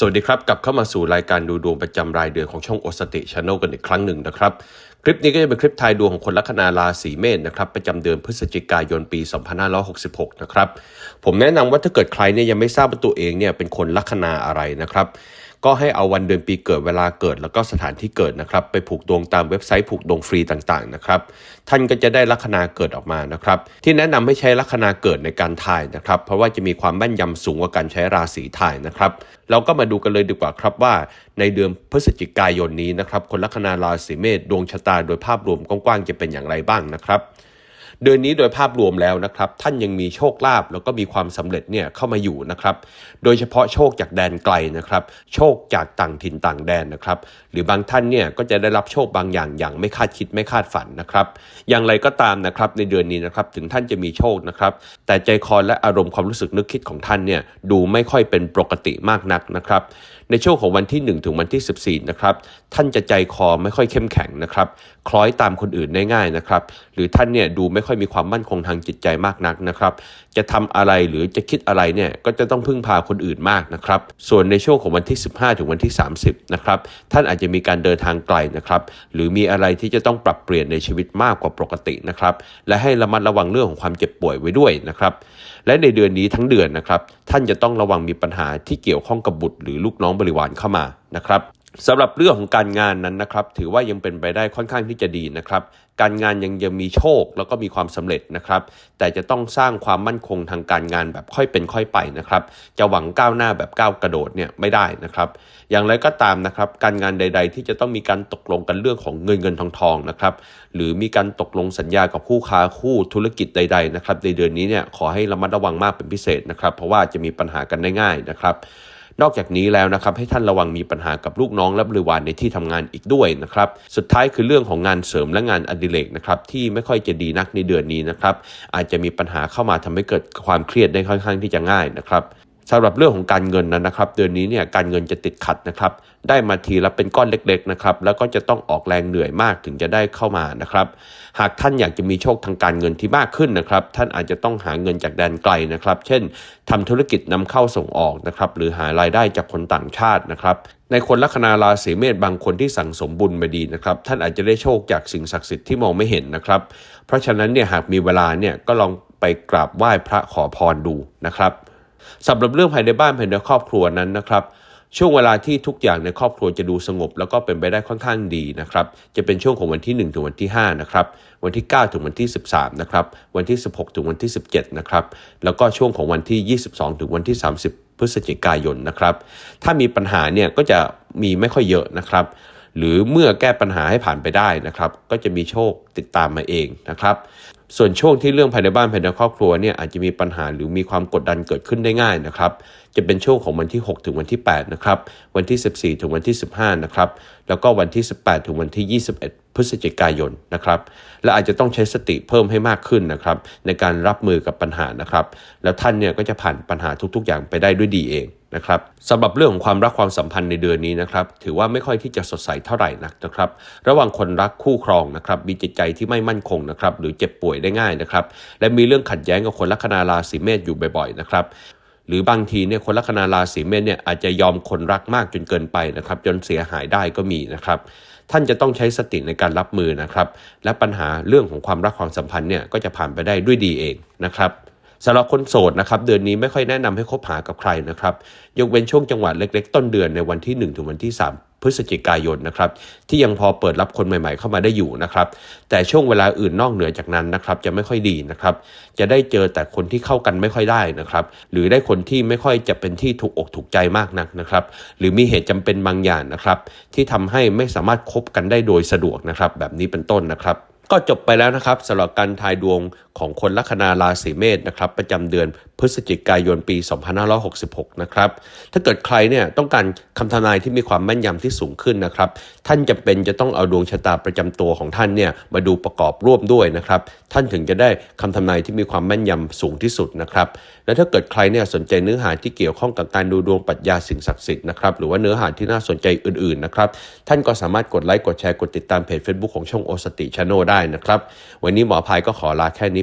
สวัสดีครับกลับเข้ามาสู่รายการดูดวงประจำรายเดือนของช่องโอสติช n นลกันอีกครั้งหนึ่งนะครับ คลิปนี้ก็จะเป็นคลิปทายดวงของคนลัคนาราศีเมษนะครับประจำเดือนพฤศจิกายนปี 2566 นะครับ ผมแนะนำว่าถ้าเกิดใครเนี่ยยังไม่ทราบว่าตัวเองเนี่ยเป็นคนลัคนาอะไรนะครับ ก็ให้เอาวันเดือนปีเกิดเวลาเกิด แล้วก็สถานที่เกิดนะครับ ไปผูกดวงตามเว็บไซต์ผูกดวงฟรีต่างๆนะครับท่านก็จะได้ลัคนาเกิดออกมานะครับ ที่แนะนำให้ใช้ลัคนาเกิดในการทายนะครับ เพราะว่าจะมีความแม่นยำสูงกว่าการใช้ราศีทายนะครับ เราก็มาดูกันเลยดีกว่าครับว่า ในเดือนพฤศจิกายนนี้นะครับ คนลัคนาราศีเมษดวงชะตาโดยภาพรวมกว้างๆจะเป็นอย่างไรบ้างนะครับ เดือนนี้โดยภาพรวมแล้วนะครับท่านยังมีโชคลาภแล้วก็มีความสำเร็จเนี่ยเข้ามาอยู่นะครับโดยเฉพาะโชคจากแดนไกลนะครับโชคจากต่างถิ่นต่างแดนนะครับหรือบางท่านเนี่ยก็จะได้รับโชคบางอย่างอย่างไม่คาดคิดไม่คาดฝันนะครับอย่างไรก็ตามนะครับในเดือนนี้นะครับถึงท่านจะมีโชคนะครับแต่ใจคอและอารมณ์ความรู้สึกนึกคิดของท่านเนี่ยดูไม่ค่อยเป็นปกติมากนักนะครับในช่วงของวันที่ 1 ถึงวันที่ 14 นะครับ ท่านจะใจคอไม่ค่อยเข้มแข็งนะครับ คล้อยตามคนอื่นได้ง่ายนะครับ หรือท่านเนี่ยดูไไม่ค่อยมีความมั่นคงทางจิตใจมากนักนะครับ จะทำอะไรหรือจะคิดอะไรเนี่ยก็จะต้องพึ่งพาคนอื่นมากนะครับ ส่วนในช่วงของวันที่ 15 ถึงวันที่ 30 นะครับ ท่านอาจจะมีการเดินทางไกลนะครับ หรือมีอะไรที่จะต้องปรับเปลี่ยนในชีวิตมากกว่าปกตินะครับ และให้ระมัดระวังเรื่องของความเจ็บป่วยไว้ด้วยนะครับ และในเดือนนี้ทั้งเดือนนะครับ ท่านจะต้องระวังมีปัญหาที่เกี่ยวข้องกับบุตรหรือลูกน้องบริวารเข้ามานะครับ สำหรับเรื่องของการงานนั้นนะครับ ถือว่ายังเป็นไปได้ค่อนข้างที่จะดีนะครับ การงานยังยังมีโชคแล้วก็มีความสำเร็จนะครับ แต่จะต้องสร้างความมั่นคงทางการงานแบบค่อยเป็นค่อยไปนะครับ จะหวังก้าวหน้าแบบก้าวกระโดดเนี่ยไม่ได้นะครับ อย่างไรก็ตามนะครับ การงานใด ๆ ที่จะต้องมีการตกลงกันเรื่องของเงินเงินทองทองนะครับ หรือมีการตกลงสัญญากับคู่ค้าคู่ธุรกิจใด ๆ นะครับ ในเดือนนี้เนี่ยขอให้ระมัดระวังมากเป็นพิเศษนะครับ เพราะว่าจะมีปัญหากันได้ง่ายนะครับ นอกจากนี้แล้วนะครับให้ท่านระวังมีปัญหากับลูกน้องและบริวารในที่ทำงานอีกด้วยนะครับสุดท้ายคือเรื่องของงานเสริมและงานอดิเรกนะครับที่ไม่ค่อยจะดีนักในเดือนนี้นะครับอาจจะมีปัญหาเข้ามาทำให้เกิดความเครียดได้ค่อนข้างที่จะง่ายนะครับ สำหรับเรื่องของการเงินนั้นนะครับ เดือนนี้เนี่ยการเงินจะติดขัดนะครับ ได้มาทีละเป็นก้อนเล็กๆนะครับแล้วก็จะต้องออกแรงเหนื่อยมากถึงจะได้เข้ามานะครับ หากท่านอยากจะมีโชคทางการเงินที่มากขึ้นนะครับ ท่านอาจจะต้องหาเงินจากแดนไกลนะครับ เช่นทำธุรกิจนำเข้าส่งออกนะครับหรือหารายได้จากคนต่างชาตินะครับในคนลัคนาราศีเมษบางคนที่สั่งสมบุญมาดีนะครับ ท่านอาจจะได้โชคจากสิ่งศักดิ์สิทธิ์ที่มองไม่เห็นนะครับ เพราะฉะนั้นเนี่ยหากมีเวลาเนี่ยก็ลองไปกราบไหว้พระขอพรดูนะครับ สำหรับเรื่องภายในบ้านภายในครอบครัวนั้นนะครับ ช่วงเวลาที่ทุกอย่างในครอบครัวจะดูสงบ แล้วก็เป็นไปได้ค่อนข้างดีนะครับ จะเป็นช่วงของวันที่ 1 ถึงวันที่ 5 นะครับ วันที่ 9 ถึงวันที่ 13 นะครับ วันที่ 16 ถึงวันที่ 17 นะครับ แล้วก็ช่วงของวันที่ 22 ถึงวันที่ 30 พฤศจิกายนนะครับ ถ้ามีปัญหาเนี่ยก็จะมีไม่ค่อยเยอะนะครับ หรือเมื่อแก้ปัญหาให้ผ่านไปได้นะครับก็จะมีโชคติดตามมาเองนะครับส่วนช่วงที่เรื่องภายในบ้านภายในครอบครัวเนี่ยอาจจะมีปัญหาหรือมีความกดดันเกิดขึ้นได้ง่ายนะครับ จะเป็นช่วงของวันที่ 6 ถึงวันที่8นะครับวันที่ 14 ถึงวันที่ 15นะครับแล้วก็วันที่ 18 ถึงวันที่ 21 พฤศจิกายนนะครับและอาจจะต้องใช้สติเพิ่มให้มากขึ้นนะครับในการรับมือกับปัญหานะครับ แล้วท่านเนี่ยก็จะผ่านปัญหาทุกๆ อย่างไปได้ด้วยดีเอง นะครับสำหรับเรื่องของความรักความสัมพันธ์ในเดือนนี้นะครับถือว่าไม่ค่อยที่จะสดใสเท่าไหร่นักนะครับระหว่างคนรักคู่ครองนะครับมีจิตใจที่ไม่มั่นคงนะครับหรือเจ็บป่วยได้ง่ายนะครับและมีเรื่องขัดแย้งกับคนลัคนาราศีเมษอยู่บ่อยๆนะครับหรือบางทีเนี่ยคนลัคนาราศีเมษเนี่ยอาจจะยอมคนรักมากจนเกินไปนะครับจนเสียหายได้ก็มีนะครับท่านจะต้องใช้สติในการรับมือนะครับและปัญหาเรื่องของความรักความสัมพันธ์เนี่ยก็จะผ่านไปได้ด้วยดีเองนะครับ สำหรับคนโสดนะครับเดือนนี้ไม่ค่อยแนะนำให้คบหากับใครนะครับยกเว้นช่วงจังหวะเล็กๆ ต้นเดือนในวันที่ 1 ถึงวันที่ 3พฤศจิกายนนะครับที่ยังพอเปิดรับคนใหม่ๆเข้ามาได้อยู่นะครับแต่ช่วงเวลาอื่นนอกเหนือจากนั้นนะครับจะไม่ค่อยดีนะครับจะได้เจอแต่คนที่เข้ากันไม่ค่อยได้นะครับหรือได้คนที่ไม่ค่อยจะเป็นที่ถูกอกถูกใจมากนักนะครับหรือมีเหตุจำเป็นบางอย่างนะครับที่ทำให้ไม่สามารถคบกันได้โดยสะดวกนะครับแบบนี้เป็นต้นนะครับก็จบไปแล้วนะครับสำหรับการทายดวง ของคนลัคนาราศีเมษนะครับประจำเดือนพฤศจิกายนปี 2566 นะครับถ้าเกิดใครเนี่ยต้องการคำทำนายที่มีความแม่นยำที่สูงขึ้นนะครับท่านจะเป็นจะต้องเอาดวงชะตาประจำตัวของท่านเนี่ยมาดูประกอบร่วมด้วยนะครับท่านถึงจะได้คำทำนายที่มีความแม่นยำสูงที่สุดนะครับและถ้าเกิดใครเนี่ยสนใจเนื้อหาที่เกี่ยวข้องกับการดูดวงปรัชญาสิ่งศักดิ์สิทธิ์นะครับหรือว่าเนื้อหาที่น่าสนใจอื่นๆนะครับท่านก็สามารถกดไลค์กดแชร์กดติดตามเพจ Facebook ของช่องโอสติชาโนได้นะครับวันนี้หมอพายก็ขอลาแค่นี้